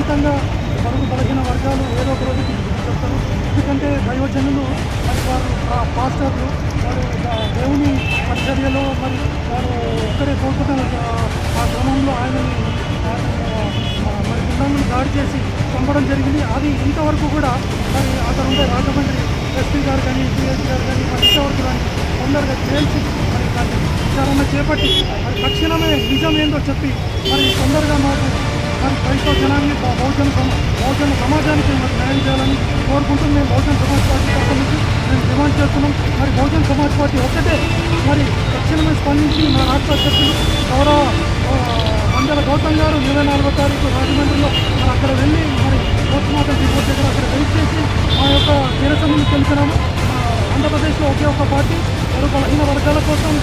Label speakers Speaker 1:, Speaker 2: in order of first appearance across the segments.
Speaker 1: ఖచ్చితంగా పరుగు బలహీన వర్గాలు ఏదో ఒక రోజు చెప్తారు. ఎందుకంటే దైవజనులు మరి వారు ఆ పాస్టర్లు వారు దేవుని పరిచర్యలో మరి వారు ఒక్కరే కోరుకుంటున్న ఆ క్రమంలో ఆయనని మరి గుండాలను దాడి చేసి చంపడం జరిగింది. అది ఇంతవరకు కూడా మరి అతను ఉండే రాజమండ్రి ఎస్పీ గారు కానీ సిఎస్ గారు కానీ మరి ఇంతవరకు కానీ తొందరగా తేల్చి మరి దాన్ని విచారణ చేపట్టి మరి తక్షణమే నిజం ఏందో చెప్పి మరి తొందరగా మాకు మరి క్రైస్తవ జనాన్ని బహుజన బహుజన సమాజానికి మరి న్యాయం చేయాలని కోరుకుంటూ మేము బహుజన సమాజ్ పార్టీ తరఫు నుంచి మేము డిమాండ్ చేస్తున్నాం. మరి బహుజన సమాజ్ పార్టీ ఒక్కటే మరి తక్షణమే స్పందించి మా రాష్ట్ర అధ్యక్షులు గౌరవ మండల గౌతమ్ గారు ఇరవై నాలుగో తారీఖు రాజమండ్రిలో మరి అక్కడ వెళ్ళి మరి పోస్టుమార్టం రిపోర్ట్ దగ్గర అక్కడ వెయిట్ చేసి మా యొక్క నిరసనను తెలిపినాము ఆంధ్రప్రదేశ్లో ఒకే ఒక పార్టీ మరొక బలహీన వర్గాల కోసం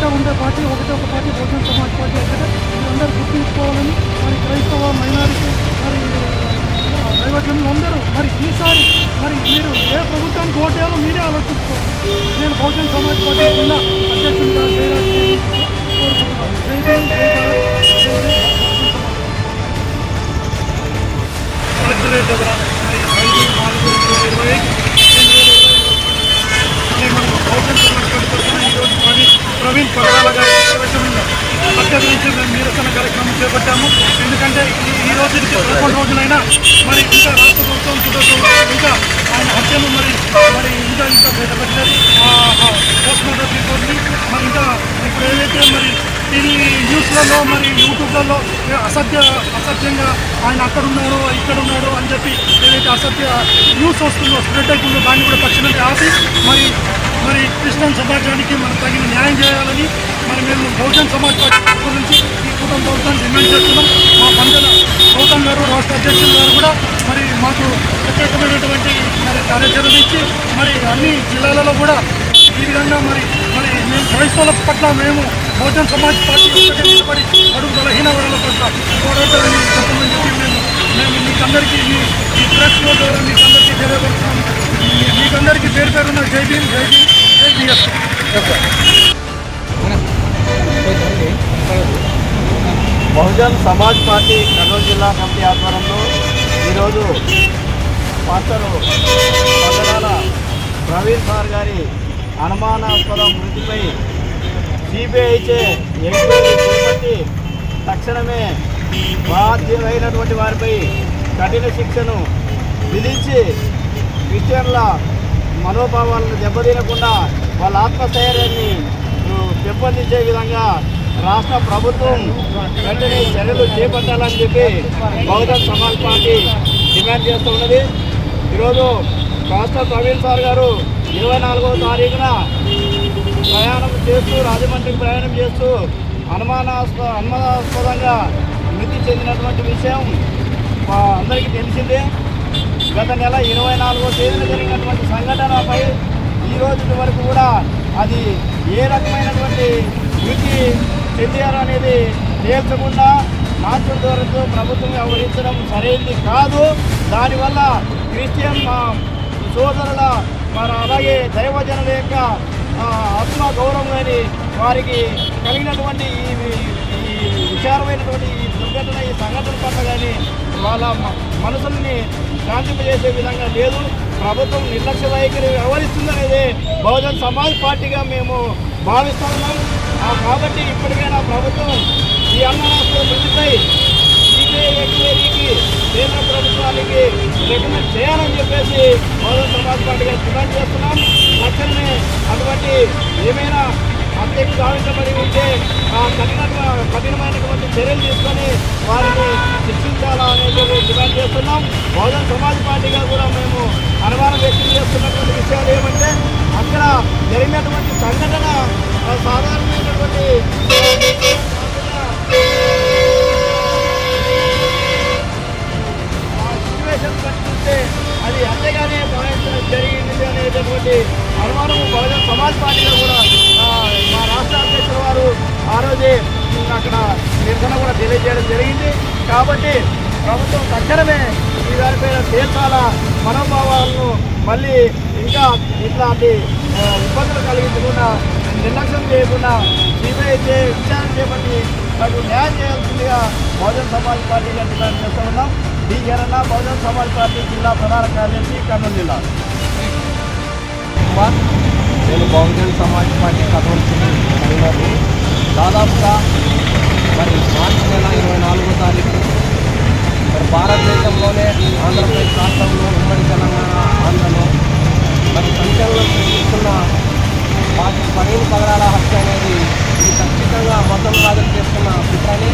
Speaker 1: వెంట ఉండే పార్టీ ఒకటే ఒక పార్టీ బహుజన సమాజ్ పార్టీ ఒకటే అందరూ గుర్తుంచుకోవాలని మరి క్రైస్తవ మైనారిటీ మరి ఆ, అందరూ మరి ఈసారి మరి మీరు ఏ ప్రభుత్వానికి ఓటేయాలో మీరే ఆలోచించుకోవాలి. నేను బహుజన సమాజ్ పార్టీ కింద అధ్యక్షుడిగా జయరాజ్ కోరుకుంటున్నాను జై భీమ్, జై భారత్, జై జై బహుజన సమాజ్ కలెక్టరేట్ దగ్గర మరి ఐదు నాలుగు రెండు వేల ఇరవై రెండు వేల ఇరవై అంటే మనం బహుజన సమాజ్ పార్టీ తరఫున ఈరోజు మరి ప్రవీణ్ పగడాల గారి చిత్రవేషంలో హత్య మేము నిరసన కార్యక్రమం చేపట్టాము. ఎందుకంటే ఈ రోజు రోజుకి పదకొండు రోజులైనా మరి ఇంకా రాష్ట్ర ప్రభుత్వం కుటుంబం ఇంకా ఆయన హత్యను మరి మరి ఇంకా ఇంకా బయటపెట్టలేదు పోస్ట్ మార్టం రిపోర్ట్ని మరి ఇంకా ఇప్పుడు ఏదైతే మరి టీవీ న్యూస్లలో మరి యూట్యూబ్లలో అసత్య అసత్యంగా ఆయన అక్కడ ఉన్నాడు ఇక్కడ ఉన్నాడు అని చెప్పి ఏదైతే అసత్య న్యూస్ వస్తుందో స్ప్రెడ్ అవుతుందో దాన్ని కూడా తక్షణమే ఆపి మరి మరి క్రిస్టియన్ సమాజానికి మనం తగిన న్యాయం చేయాలని మరి మేము బహుజన్ సమాజ్ పార్టీ తరఫు నుంచి ఈ కుటుంబ ప్రభుత్వాన్ని డిమాండ్ చేస్తున్నాం. మా పండుగ గౌతమ్ గారు రాష్ట్ర అధ్యక్షులు గారు కూడా మరి మాకు ప్రత్యేకమైనటువంటి మరి కార్యాచరణ ఇచ్చి మరి అన్ని జిల్లాలలో కూడా ఈ విధంగా మరి మరి మేము క్రైస్తవుల పట్ల మేము బహుజన్ సమాజ్ పార్టీ ఒక్కటే నిలబడి అడుగు బలహీన వర్గాల పట్ల పోరాటాలని చెప్పమని చెప్పి మేము మేము మీకందరికీ మీ ఈ ప్రెస్ ద్వారా మీకందరికీ తెలియపరుస్తున్నాం. మీకందరికీ పేరు పేరున్న జై భీమ్ జై భీమ్ జై
Speaker 2: బహుజన్ సమాజ్ పార్టీ కర్నూలు జిల్లా కమిటీ ఆధ్వర్యంలో ఈరోజు పాస్టరు పగడాల ప్రవీణ్ సార్ గారి అనుమానాస్పద మృతిపై సిబిఐచే ఎంక్వైరీ చేపట్టి తక్షణమే బాధ్యులైనటువంటి వారిపై కఠిన శిక్షను విధించి క్రిస్టియన్ల మనోభావాలను దెబ్బతీయకుండా వాళ్ళ ఆత్మస్థైర్యాన్ని పెంపొందించే విధంగా రాష్ట్ర ప్రభుత్వం వెంటనే చర్యలు చేపట్టాలని చెప్పి బహుజన్ సమాజ్ పార్టీ డిమాండ్ చేస్తున్నది ఈరోజు రాష్ట్ర ప్రవీణ్ సార్ గారు ఇరవై నాలుగవ తారీఖున ప్రయాణం చేస్తూ రాజమండ్రికి ప్రయాణం చేస్తూ అనుమానాస్ప అనుమానాస్పదంగా మృతి చెందినటువంటి విషయం అందరికీ తెలిసిందే. గత నెల ఇరవై నాలుగో తేదీన జరిగినటువంటి సంఘటనపై ఈ రోజు వరకు కూడా అది ఏ రకమైనటువంటి వృద్ధి చెందారు అనేది తేల్చకుండా నాచుల దూరంతో ప్రభుత్వం వ్యవహరించడం సరైనది కాదు. దానివల్ల క్రిస్టియన్ సోదరుల మన అలాగే దైవజనుల యొక్క ఆత్మ గౌరవం కానీ వారికి కలిగినటువంటి ఈ ఈ విచారమైనటువంటి ఈ దుర్ఘటన ఈ సంఘటన పట్ల కానీ వాళ్ళ మనసుల్ని శాంతింపజేసే విధంగా లేదు. ప్రభుత్వం నిర్లక్ష్య వైఖరి వ్యవహరిస్తుందనేది బహుజన్ సమాజ్ పార్టీగా మేము భావిస్తున్నాం. కాబట్టి ఇప్పటికైనా ప్రభుత్వం ఈ అనుమానాస్పద మృతిపై సిబిఐ ఎంక్వైరీకి కేంద్ర ప్రభుత్వానికి రికమెండ్ చేయాలని చెప్పేసి బహుజన్ సమాజ్ పార్టీగా డిమాండ్ చేస్తున్నాం. తక్షణమే అటువంటి ఏమైనా హత్యకు గావించబడి ఉంటే కఠినమైనటువంటి చర్యలు తీసుకొని వారిని శిక్షించాలా అనేది డిమాండ్ చేస్తున్నాం. బహుజన సమాజ్ పార్టీగా కూడా మేము అనుమానం వ్యక్తం చేస్తున్నటువంటి విషయాలు ఏమంటే అక్కడ జరిగినటువంటి సంఘటన సాధారణమైనటువంటి సిచ్యువేషన్ బట్టి అది అంతేగానే భావించడం జరిగింది అనేటటువంటి అనుమానం బహుజన సమాజ్ పార్టీగా కూడా ఆ, మా రాష్ట్ర అధ్యక్షుల వారు ఆ రోజే అక్కడ నిరసన కూడా తెలియజేయడం జరిగింది. కాబట్టి ప్రభుత్వం తక్షణమే ఈ దానిపైన తీర్చాల మనోభావాలను మళ్ళీ ఇంకా ఇట్లాంటి ఇబ్బందులు కలిగించకుండా నిర్లక్ష్యం చేయకుండా సిబిఐ చే విచారణ చేపట్టి నాకు న్యాయం చేయాల్సిందిగా బహుజన సమాజ్ పార్టీగా డిమాండ్ చేస్తూ ఉన్నాం. డి. జనన్న బహుజన సమాజ్ పార్టీ జిల్లా ప్రధాన కార్యదర్శి కర్నూలు జిల్లా.
Speaker 3: నేను బహుజన్ సమాజ్ పార్టీ కర్నూలు కన్వీనర్ని దాదాపుగా మరి మార్చి నెల ఇరవై నాలుగో తారీఖు. మరి భారతదేశంలోనే ఆంధ్రప్రదేశ్ రాష్ట్రంలో ఉమ్మడి తెలంగాణ ఆంధ్రలో మరి సంచలనం సృష్టిస్తున్న వాటి పదిహేను పగడాల హత్య అనేది ఇది ఖచ్చితంగా మతం వాదులు చేస్తున్న కుట్రని.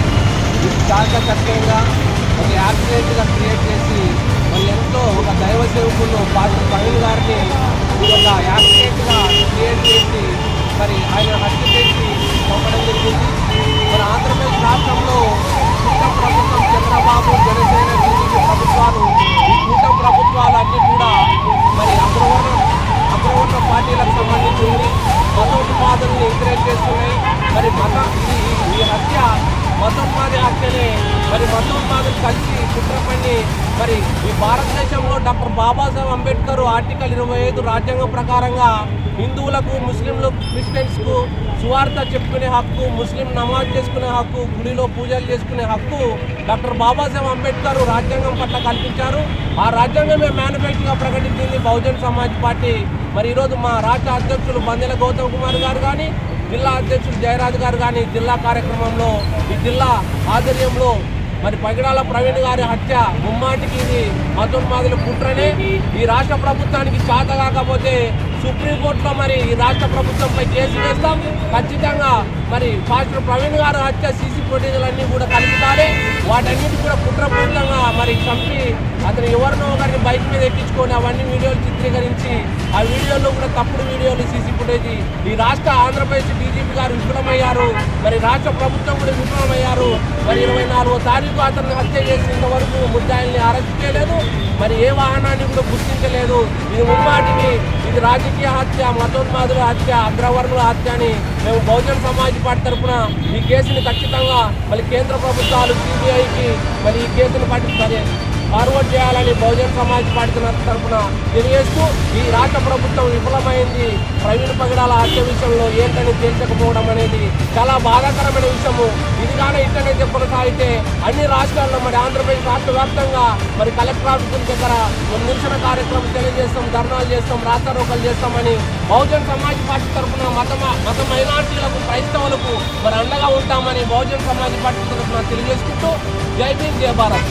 Speaker 3: ఇది చాకచక్యంగా ఒక యాక్సిడెంట్గా క్రియేట్ చేసి మరి ఎంతో ఒక దైవ సేవకులు పాస్టర్ ప్రవీణ్ గారిని ఇది ఒక యాక్సిడెంట్గా క్రియేట్ చేసి మరి ఆయన హత్య చేసి పంపడం జరిగింది మరి ఆంధ్రప్రదేశ్ రాష్ట్రంలో కూటమి ప్రభుత్వం చంద్రబాబు జనసేన టీడీపీ ప్రభుత్వాలు ఈ కూటమి ప్రభుత్వాలు అన్నీ కూడా మరి డాక్టర్ బాబాసాహెబ్ అంబేద్కర్ ఆర్టికల్ ఇరవై ఐదు రాజ్యాంగం ప్రకారంగా హిందువులకు ముస్లింలు క్రిస్టియన్స్కు సువార్త చెప్పుకునే హక్కు ముస్లిం నమాజ్ చేసుకునే హక్కు గుడిలో పూజలు చేసుకునే హక్కు డాక్టర్ బాబాసాహెబ్ అంబేద్కర్ రాజ్యాంగం పట్ల కల్పించారు. ఆ రాజ్యాంగమే మేనిఫెస్టోగా ప్రకటించింది బహుజన్ సమాజ్ పార్టీ. మరి ఈరోజు మా రాష్ట్ర అధ్యక్షులు బందెల గౌతమ్ కుమార్ గారు కానీ జిల్లా అధ్యక్షులు జయరాజు గారు కానీ జిల్లా కార్యక్రమంలో ఈ జిల్లా ఆధ్వర్యంలో మరి పగిడాల ప్రవీణ్ గారి హత్య ముమ్మాటికి ఇది మతోన్మాదుల కుట్రనే. ఈ రాష్ట్ర ప్రభుత్వానికి చేత కాకపోతే సుప్రీంకోర్టులో మరి ఈ రాష్ట్ర ప్రభుత్వంపై కేసు వేస్తాం. ఖచ్చితంగా మరి పాస్టర్ ప్రవీణ్ గారు హత్య సీసీ ఫుటేజ్లన్నీ కూడా కలుపుతారే. వాటన్నిటి కూడా కుట్రపూరితంగా మరి చంపి అతను ఎవరినో ఒకరిని బైక్ మీద ఎక్కించుకొని అవన్నీ వీడియోలు చిత్రీకరించి ఆ వీడియోలో కూడా తప్పుడు వీడియోలు సీసీ ఫుటేజ్. ఈ రాష్ట్ర ఆంధ్రప్రదేశ్ డీజీపీ గారు విఫలమయ్యారు. మరి రాష్ట్ర ప్రభుత్వం కూడా విఫలమయ్యారు. మరి ఇరవై నాలుగో తారీఖు అతను హత్య చేసినంత వరకు ముద్దాయిల్ని అరెస్ట్ చేయలేదు. మరి ఏ వాహనాన్ని కూడా గుర్తించలేదు. ఇది ముమ్మాటికి ఇది రాజకీయ హత్య మతోన్మాదుల హత్య అగ్రవర్ణుల హత్య అని మేము బహుజన్ సమాజ్ పార్టీ తరఫున ఈ కేసుని ఖచ్చితంగా మళ్ళీ కేంద్ర ప్రభుత్వాలు సిబిఐకి మళ్ళీ ఈ కేసును పట్టి ఫార్వర్డ్ చేయాలని బహుజన్ సమాజ్ పార్టీ తరఫున తెలియజేస్తూ ఈ రాష్ట్ర ప్రభుత్వం విఫలమైంది. ప్రవీణ్ పగడాల హత్య విషయంలో ఏంటని తేల్చకపోవడం అనేది చాలా బాధాకరమైన విషయము. ఇది కానీ ఇట్లనే కొనసాగితే అన్ని రాష్ట్రాల్లో మరి ఆంధ్రప్రదేశ్ రాష్ట్ర వ్యాప్తంగా మరి కలెక్టర్ ఆఫీసుల దగ్గర నిరసన కార్యక్రమం తెలియజేస్తాం ధర్నాలు చేస్తాం రాస్తారోకలు చేస్తామని బహుజన్ సమాజ్ పార్టీ తరఫున మత మత మైనార్టీలకు క్రైస్తవులకు మరి అండగా ఉంటామని బహుజన్ సమాజ్ పార్టీ తరఫున తెలియజేసుకుంటూ జై భీమ్ జయ భారత్.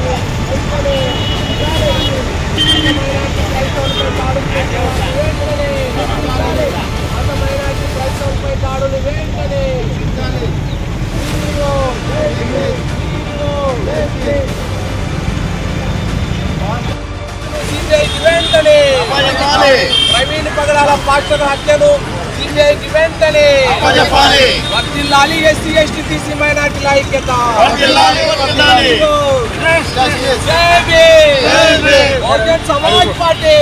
Speaker 3: వెంటనే ప్రవీణ్ పగడాల పాస్టర్ హత్యను సిబిఐకి వెంటనే. వర్ధిల్లాలి ఎస్సీ ఎస్టీ బీసీ మైనార్టీల ఐక్యత. సమాజ్ పార్టీ.